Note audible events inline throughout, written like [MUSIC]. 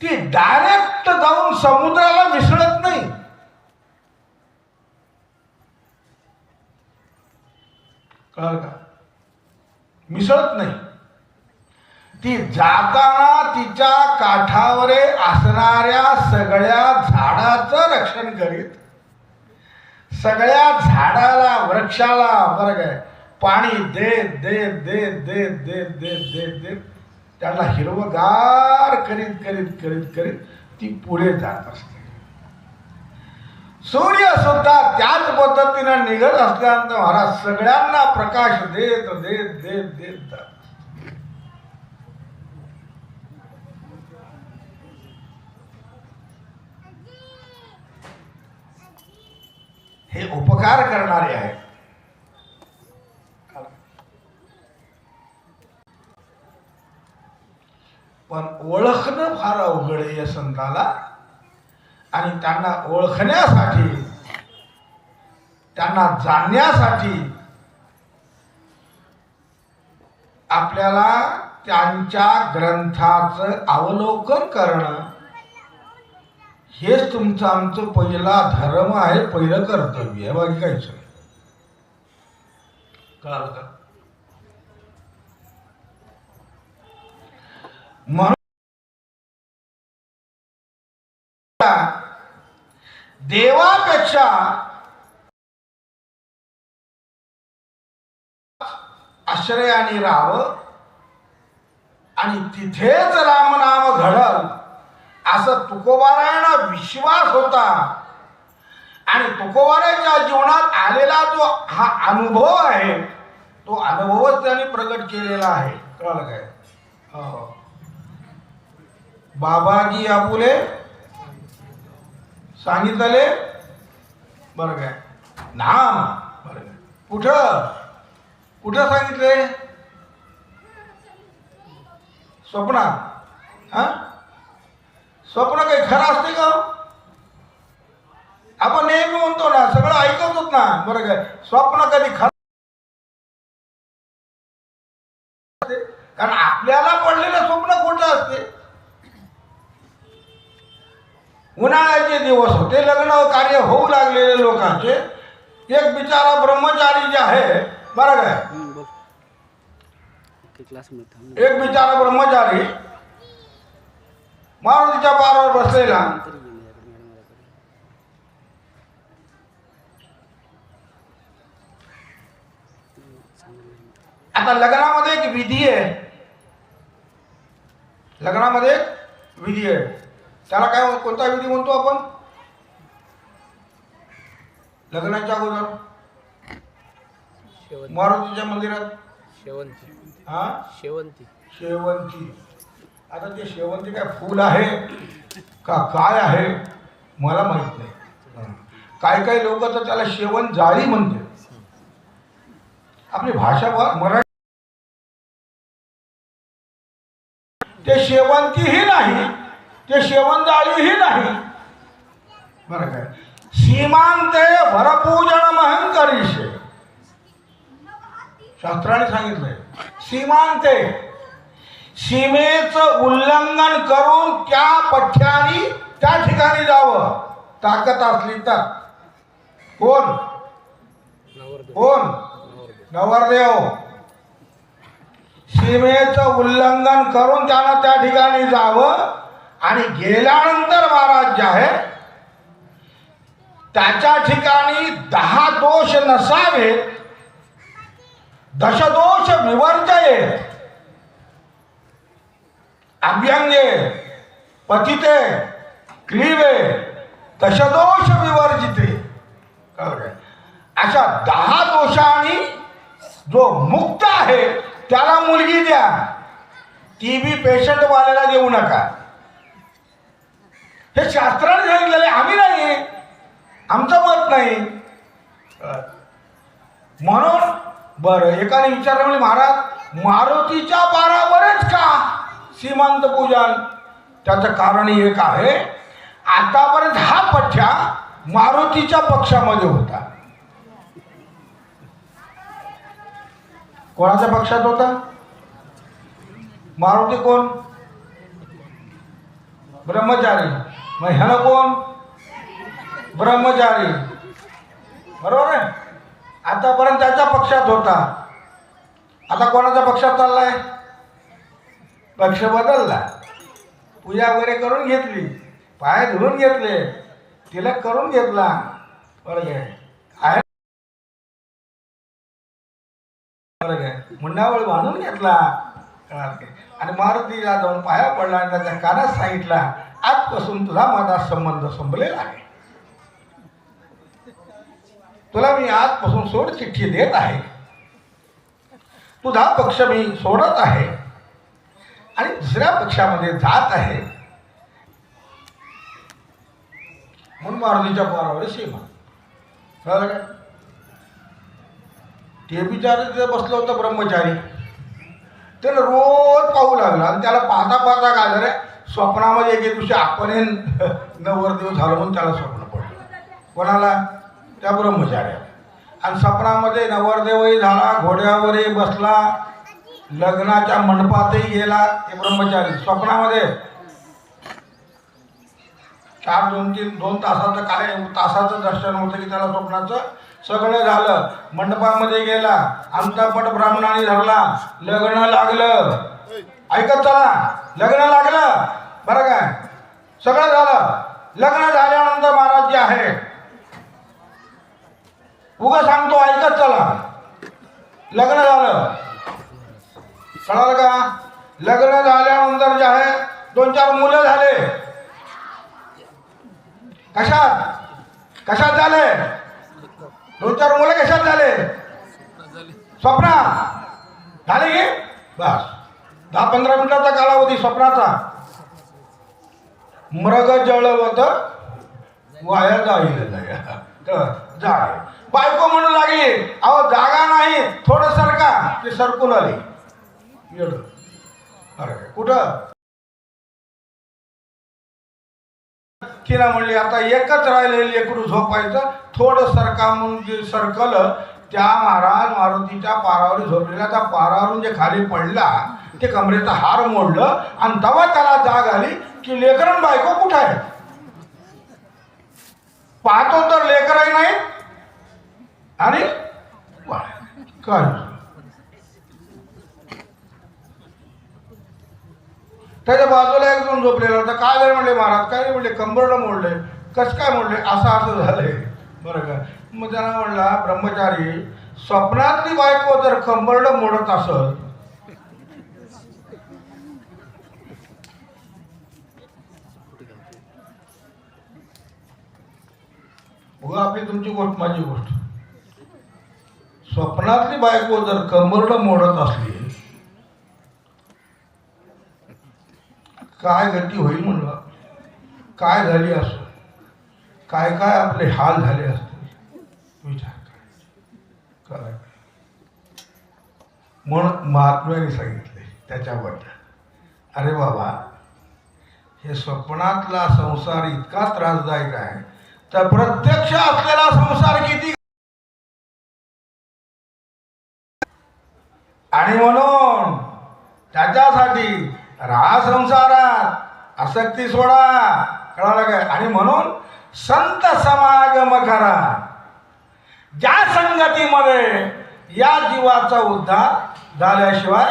ती डायरेक्ट जाऊन समुद्राला मिसळत नाही. कळलं का? मिसळत नाही. ती जाताना तिच्या काठावर असणाऱ्या सगळ्या झाडाचं रक्षण करीत. सगळ्या झाडाला वृक्षाला बरं काय पाणी देत देत देत देत देत देत देत देत. त्याला हिरवगार करीत करीत करीत करीत ती पुढे जात असते. सूर्य सुद्धा त्याच पद्धतीनं निघत असल्यानंतर महाराज सगळ्यांना प्रकाश देत देत देत देत जात. हे उपकार करणारे आहेत. पण ओळखणं फार अवघड आहे या संताला. आणि त्यांना ओळखण्यासाठी त्यांना जाणण्यासाठी आपल्याला त्यांच्या ग्रंथाचं अवलोकन करणं हेच तुमचं आमचं पहिला धर्म आहे पहिलं कर्तव्य आहे. बाकी काहीच नाही. कळालं का? म्हणून देवापेक्षा आश्रयाने राहावं आणि तिथेच रामनाम घडल असं तुकोबारायणा विश्वास होता. आणि तुकोबाराच्या जीवनात आलेला जो हा अनुभव आहे तो अनुभवच त्यांनी प्रकट केलेला आहे. कळलं काय? हो. बाबाजी आपुले सांगितले. बरं काय. नाम. बरं काय. कुठं? कुठं सांगितले? स्वप्नात. हा? स्वप्न काही खरं असते का? आपण नेहमी म्हणतो ना सगळं ऐकतच ना. बरं काय. स्वप्न कधी खरं दिवस होते लग्न कार्य होऊ लागलेले लोकांचे. एक बिचारा ब्रह्मचारी जे आहे बरं काय एक बिचारा ब्रह्मचारी मारुतीच्या पारावर बसलेला. आता लग्नामध्ये एक विधी आहे. लग्नामध्ये एक विधी आहे. त्याला काय कोणता विधी म्हणतो आपण? लग्नाच्या अगोदर? मारुतीच्या मंदिरात? शेवंती. हा? शेवंती. शेवंती. आता ते शेवंती काय फूल आहे? का काय आहे? मला माहीत नाही. हं. काय काही लोक तर त्याला शेवण जाळी म्हणते आपली भाषा मराठी ते शेवंतीही नाही. ते शेवण जाळीही नाही. बरं काय सीमांते भरपूजन महंकरीशे शास्त्राने सांगितलंय. सीमांते. सीमेचं उल्लंघन करून त्या पठ्यानी त्या ठिकाणी जावं. ताकद असली तर. कोण? कोण? नवरदेव नवरदेव. सीमेचं उल्लंघन करून त्यानं त्या ठिकाणी जावं आणि गेल्यानंतर महाराज जे आहे त्याच्या ठिकाणी दहा दोष नसावेत. दशदोष विवर्जये अभ्यंगे पतिते क्लीवे दशदोष विवर्जिते. अशा दहा दोषांनी जो मुक्त आहे त्याला मुलगी द्या. टी बी पेशंटवाल्याला देऊ नका. हे शास्त्राने सांगितलेले आम्ही नाही आमचं मत नाही. म्हणून बरं एकाने विचारलं म्हणजे महाराज मारुतीच्या बारावरच का सीमांत पूजन? त्याचं कारण एक आहे आतापर्यंत हा पठ्या मारुतीच्या पक्षामध्ये होता. कोणाच्या पक्षात होता? मारुती कोण? ब्रह्मचारी. मग ह्यानं कोण? ब्रह्मचारी. बरोबर आहे? आतापर्यंत त्याच्या पक्षात होता. आता कोणाच्या पक्षात चाललाय? पक्ष बदलला. पूजा वगैरे करून घेतली. पाय धुवून घेतले. तिला करून घेतला. बरं आहे. मुंडावळ बांधून घेतला. आणि मारुतीला जाऊन पाया पडला आणि त्याच्या कानात सांगितला आजपासून तुझा माझा संबंध संपलेला आहे. तुला मी आजपासून सोड चिठ्ठी देत आहे. तुझा पक्ष मी सोडत आहे. आणि दुसऱ्या पक्षामध्ये जात आहे. म्हणून मारुतीच्या पारावर सीमा. कळलं काय? ते बिचारे तिथे बसलं होतं ब्रह्मचारी. त्याला रोज पाहू लागला. आणि त्याला पाहता पाहता काय झालं स्वप्नामध्ये एके दिवशी आपण हे नवरदेव झालो म्हणून त्याला स्वप्न पडलं. कोणाला? त्या ब्रह्मचार्या आणि स्वप्नामध्ये नवरदेवही झाला घोड्यावरही बसला लग्नाच्या मंडपातही गेला ते ब्रह्मचारी स्वप्नामध्ये चार दोन तीन दोन तासाचं काय तासाचं दर्शन होतं की त्याला स्वप्नाचं सगळं झालं. मंडपामध्ये गेला आमचा पट ब्राह्मणाने धरला लग्न लागलं. ऐकत चला लग्न लागलं. बरं काय सगळं झालं. लग्न झाल्यानंतर महाराज जे आहे उगा सांगतो ऐकत चला. लग्न झालं. कळालं का? लग्न झाल्यानंतर जे आहे दोन चार मुलं झाले. कशात? कशात झाले? दोन चार मुलं कशात झाले? स्वप्ना? झाले की? बस. दहा पंधरा मिनिटाचा कालावधी स्वप्नाचा. मृग जळवत वाया जाईल जाय बायको म्हणू लागली अहो जागा नाही थोडं सरका ते सरकून आली. अरे कुठं? तिला म्हणली आता एकच राहिलेली लेकरू झोपायचं? थोडं सरका म्हणून जे सरकलं त्या महाराज मारुतीच्या पारावर झोपलेला त्या पारावरून जे खाली पडला ते कमरेचा हार मोडलं आणि तेव्हा त्याला जाग आली की लेकरण बायको कुठं आहे पाहतो तर लेकरही नाही अरे वा- काय त्याच्या बाजूला एक जण झोपलेला होता. काय झालं म्हणले महाराज? काय नाही म्हणले कंबरडं मोडले. कस काय मोडले? असं असं झालंय बरं का? मग त्यांना म्हणला ब्रह्मचारी स्वप्नातली बायको जर कंबरडं मोडत असत आपली तुमची गोष्ट माझी गोष्ट. स्वप्नातली बायको जर कमरड मोडत असली काय गती होईल म्हणलं? काय झाली असं? काय काय आपले हाल झाले असते विचार कर काय म्हणून महात्म्याने सांगितले त्याच्याबद्दल. अरे बाबा हे स्वप्नातला संसार इतका त्रासदायक आहे तर प्रत्यक्ष असलेला संसार किती आणि म्हणून त्याच्यासाठी राहा संसारात आसक्ती सोडा. कळालं काय आणि म्हणून संत समागम करा. ज्या संगतीमध्ये या जीवाचा उद्धार झाल्याशिवाय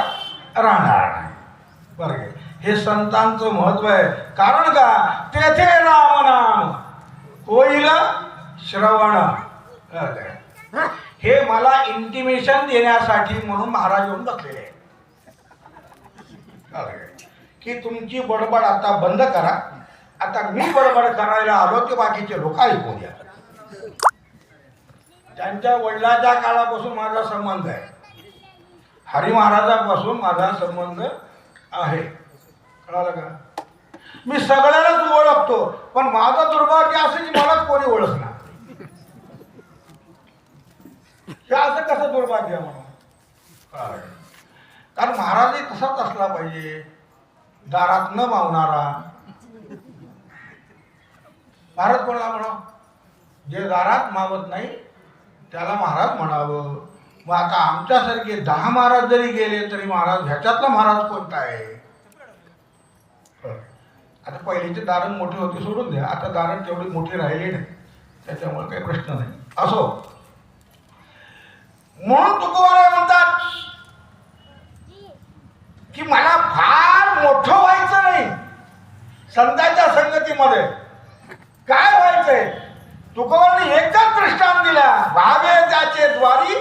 राहणार नाही. बरं हे संतांचं महत्त्व आहे. कारण का? तेथे राम नाम. होईल श्रवण. हे मला इंटिमेशन देण्यासाठी म्हणून महाराज येऊन बसलेले आहेत. की तुमची बडबड आता बंद करा. आता मी बडबड करायला आलो ते बाकीचे लोक ऐकू द्या. त्यांच्या वडिलाच्या काळापासून माझा संबंध आहे. हरी महाराजापासून माझा संबंध आहे. कळालं का? मी सगळ्यालाच ओळखतो पण माझं दुर्भाग्य असं की मलाच कोणी ओळखणार हे असं कसं दुर्भाग्य म्हणून? कारण महाराजही तसाच असला पाहिजे. दारात न मावणारा. महाराज कोणाला म्हणा जे दारात मावत नाही त्याला महाराज म्हणावं. मग आता आमच्यासारखे दहा महाराज जरी गेले तरी महाराज ह्याच्यातला महाराज कोणता आहे? आता पहिलीचे दारण मोठे होते सोडून द्या. आता दारण तेवढी मोठी राहिली नाही त्याच्यामुळे काही प्रश्न नाही. असो. म्हणून तुकोबाराय म्हणतात की मला फार मोठं व्हायचं नाही. संतांच्या संगतीमध्ये. काय व्हायचंय? तुकोबाने एकच दृष्टांत दिला. भावे त्याचे द्वारी.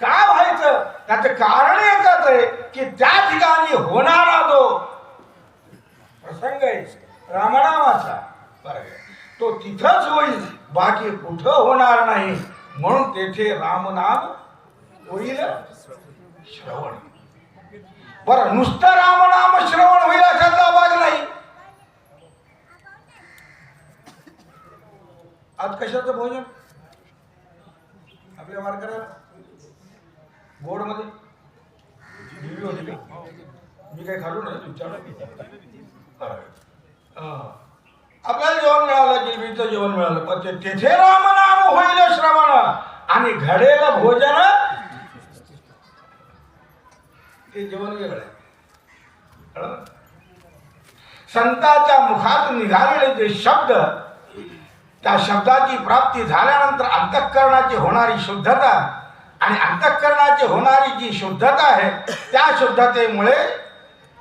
काय व्हायचं? त्याचं कारण एकच आहे की त्या ठिकाणी होणारा जो प्रसंग आहे रामनामाचा. बरं. तो तिथंच होईल. बाकी कुठं होणार नाही. म्हणून तेथे रामनाम होईल श्रवण. बरं नुसतं रामनाम श्रवण होईल अशातला भाग नाही. आज कशाचं भोजन? आपल्या वारकऱ्याला? गोडमध्ये होती का मी काही खालू नाही विचारलं. आपल्याला जेवण मिळालं जिलबीचं जेवण मिळालं. पण ते तेथे रामनाम होईल श्रवण. आणि घडेल भोजन. ते जेवण वेगळं आहे. कळलं? मुखात निघालेले जे शब्द त्या शब्दाची प्राप्ती झाल्यानंतर अंतःकरणाची होणारी शुद्धता आणि अंतःकरणाची होणारी जी शुद्धता आहे त्या शुद्धतेमुळे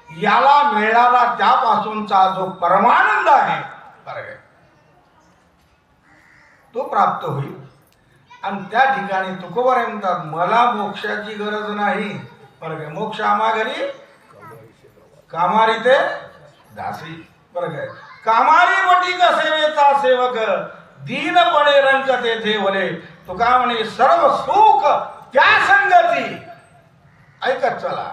याला मिळाला त्यापासूनचा जो परमानंद आहे मार्ग आहे, तो प्राप्त होईल. आणि त्या ठिकाणी तुकोबार म्हणतात मला मोक्षाची गरज नाही. बरं काय मोक्ष आम्हा घरी कामारी ते दासी. बरं काय कामारी बटीक सेवेचा सेवक दीनपणे रंग तेथे वले तुका म्हणे सर्व सुख त्या संगती. ऐकत चला.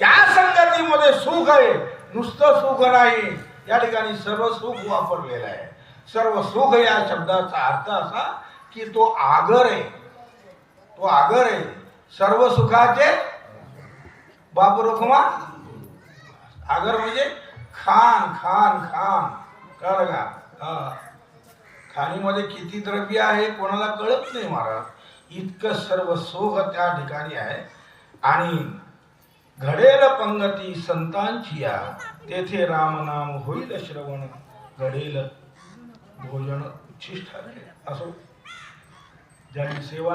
त्या संगतीमध्ये सुख आहे नुसतं सुख नाही. या ठिकाणी सर्व सुख वापरलेलं आहे. सर्व सुख या शब्दाचा अर्थ असा की तो आगर आहे. तो आगर आहे. सर्व सुखाचे बाप रुखमा आगर म्हणजे खान खान खान. कळलं का? खाणीमध्ये किती द्रव्य आहे कोणाला कळत नाही महाराज. इतकं सर्व सुख त्या ठिकाणी आहे. आणि घडे पंगती संतांची या तेथे रामनाम होईल श्रवण घडेल भोजन उच्छिष्ट असो. ज्यांनी सेवा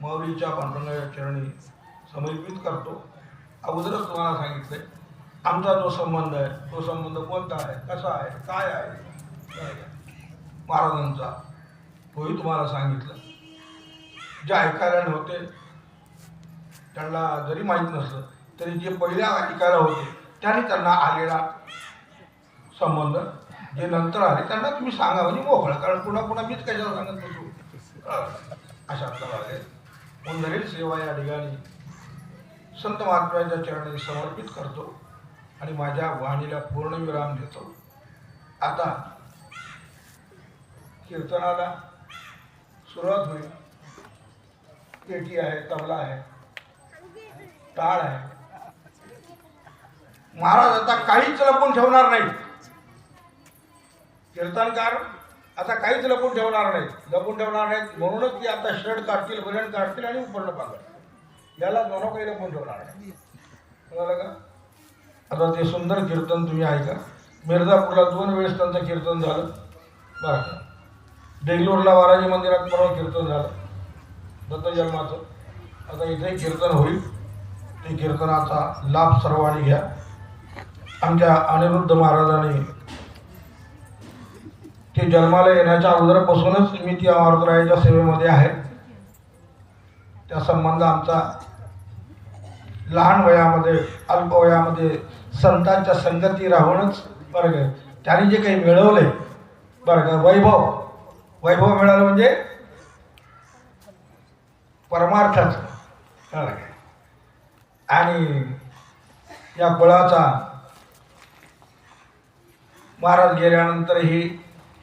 मौलीच्या पांडुरंगाच्या चरणी समर्पित करतो. अगोदरच तुम्हाला सांगितलंय आमचा जो संबंध आहे तो संबंध कोणता आहे कसा आहे काय आहे काय आहे? महाराजांचा. तोही तुम्हाला सांगितलं. जे ऐकायला होते त्यांना जरी माहीत नसलं तरी जे पहिल्या ऐकायला होते त्याने त्यांना आलेला संबंध जे नंतर आले त्यांना तुम्ही सांगा म्हणजे मोकळा कारण पुन्हा पुन्हा मीच कशाला सांगत बसू? अशा प्रकारे भाग उंदरील सेवा या ठिकाणी संत महात्म्याच्या चरणी समर्पित करतो आणि माझ्या वाणीला पूर्णविराम देतो. आता कीर्तनाला सुरुवात होईल. पेटी आहे तबला आहे टाळ आहे. महाराज आता काहीच लपून ठेवणार नाही कीर्तनकार आता काहीच लपून ठेवणार नाहीत. लपून ठेवणार नाहीत म्हणूनच ती आता शर्ट काढतील भजन काढतील आणि उपर्ण पाकड याला दोन काही लपून ठेवणार नाही का? आता ते सुंदर कीर्तन तुम्ही ऐका. मिर्झापूरला दोन वेळेस त्यांचं कीर्तन झालं. बरं. देगलूरला बालाजी मंदिरात परवा कीर्तन झालं. दत्तजन्माचं आता इथे कीर्तन होईल. ते कीर्तनाचा लाभ सर्वांनी घ्या. आमच्या अनिरुद्ध महाराजांनी ते जन्माला येण्याच्या अगोदरपासूनच मी त्या मारुतरायाच्या सेवेमध्ये आहे. त्या संबंध आमचा लहान वयामध्ये अल्प वयामध्ये संतांच्या संगती राहूनच बरं का त्यांनी जे काही मिळवले बरं का वैभव वैभव मिळालं म्हणजे परमार्थाचं आणि या कुळाचा महाराज गेल्यानंतरही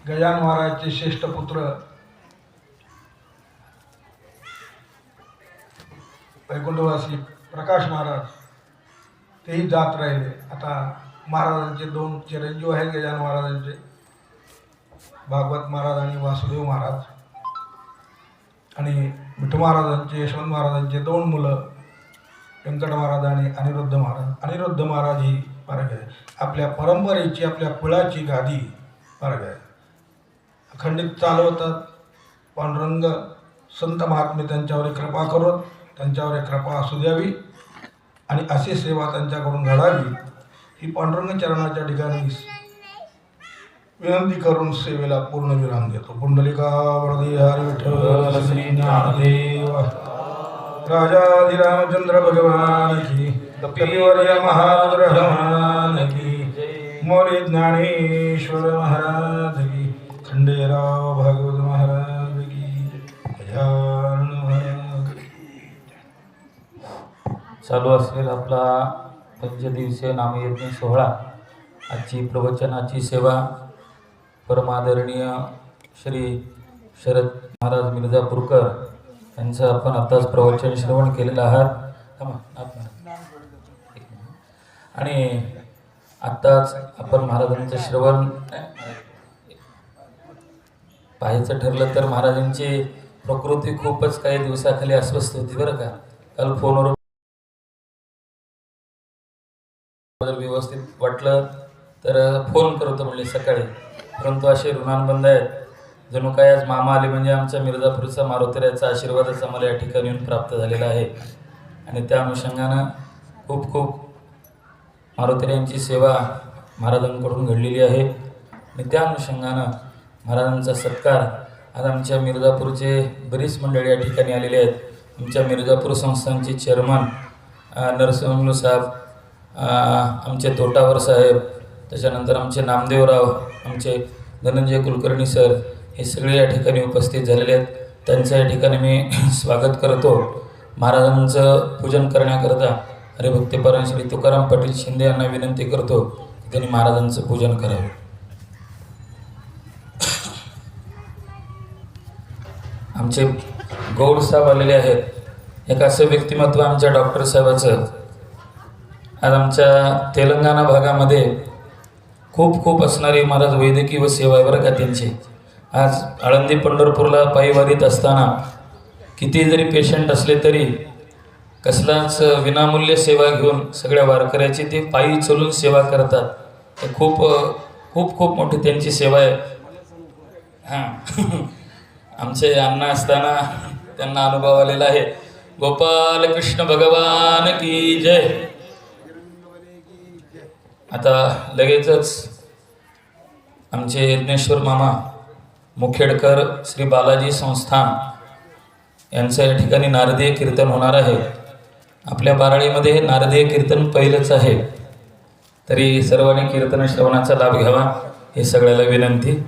गजान महाराजचे श्रेष्ठ पुत्र वैकुंठवासी प्रकाश महाराज तेही जात राहिले. आता महाराजांचे दोन चिरंजीव आहेत गजान महाराजांचे. भागवत महाराज आणि वासुदेव महाराज. आणि विठू महाराजांचे यशवंत महाराजांचे दोन मुलं व्यंकट महाराज आणि अनिरुद्ध महाराज. अनिरुद्ध महाराज ही मार्ग आहे. आपल्या परंपरेची आपल्या कुळाची गादी मार्ग आहे. अखंडित चालवतात. पांडुरंग संत महात्मे त्यांच्यावर कृपा करून त्यांच्यावर कृपा असू द्यावी आणि अशी सेवा त्यांच्याकडून घडावी. ही पांडुरंग चरणाच्या ठिकाणी विनंती करून सेवेला पूर्ण विराम देतो. पुंडलिका वरदे हरी विठ्ठल श्री ज्ञानदेव राजाधिरामचंद्र भगवान की कपिवर्य महाब्रह्मान की मोरे ज्ञानेश्वर महाराज की खंडेराव भागवत महाराज की गजानन महाराज की. चालू असेल आपला पंचदिवसीय नामयज्ञ सोहळा. आजची प्रवचनाची सेवा परमादरणीय श्री शरद महाराज मिर्जापूरकर यांचं आपण आत्ताच प्रवचन श्रवण केलेलं आहात थांबा, नाथ महाराज. एक मिनिट. आणि आत्ताच आपण महाराजांचं श्रवण पाहायचं ठरलं तर महाराजांची प्रकृती खूपच काही दिवसाखाली अस्वस्थ होती बरं का. काल फोनवर जर व्यवस्थित वाटलं तर फोन करतो म्हणजे सकाळी. परंतु असे ऋणानुबंध आहेत. जणू काय आज मामा आले म्हणजे आमच्या मिर्जापूरचा मारुतऱ्याचा आशीर्वादाचा मला या ठिकाणी येऊन प्राप्त झालेला आहे. आणि त्या अनुषंगानं खूप खूप मारुतीऱ्यांची सेवा महाराजांकडून घडलेली आहे. आणि त्या अनुषंगानं महाराजांचा सत्कार आज आमच्या मिर्जापूरचे बरीच मंडळी या ठिकाणी आलेले आहेत. आमच्या मिर्जापूर संस्थांचे चेअरमन नरसिंहमलू साहेब आमचे तोटावर साहेब त्याच्यानंतर आमचे नामदेवराव आमचे धनंजय कुलकर्णी सर हे सगळे या ठिकाणी उपस्थित झालेले आहेत. त्यांचं या ठिकाणी मी [CLEARS THROAT] स्वागत करतो. महाराजांचं पूजन करण्याकरता हरिभक्तीपरायण श्री तुकाराम पाटील शिंदे यांना विनंती करतो की त्यांनी महाराजांचं पूजन करावं. आमचे गौड साहेब आलेले आहेत. एक असं व्यक्तिमत्व आमच्या डॉक्टर साहेबाचं. आज आमच्या तेलंगणा भागामध्ये खूप खूप असणारी महाराज वैद्यकीय व सेवा आहे बरं का त्यांची. आज आळंदी पंढरपूरला पायीवारीत असताना किती जरी पेशंट असले तरी कसलाच विनामूल्य सेवा घेऊन सगळ्या वारकऱ्याची ते पायी चलून सेवा करतात. ते खूप खूप खूप मोठी त्यांची सेवा आहे. हां. [LAUGHS] आमचे अण्णा असताना त्यांना अनुभव आलेला आहे. गोपाल कृष्ण भगवान की जय. आता लगेचच आमचे यज्ञेश्वर मामा मुखेडकर श्री बालाजी संस्थान यांचं या ठिकाणी नारदीय कीर्तन होणार आहे. आपल्या बाराळीमध्ये हे नारदीय कीर्तन पहिलंच आहे. तरी सर्वांनी कीर्तन श्रवणाचा लाभ घ्यावा हे सगळ्याला विनंती.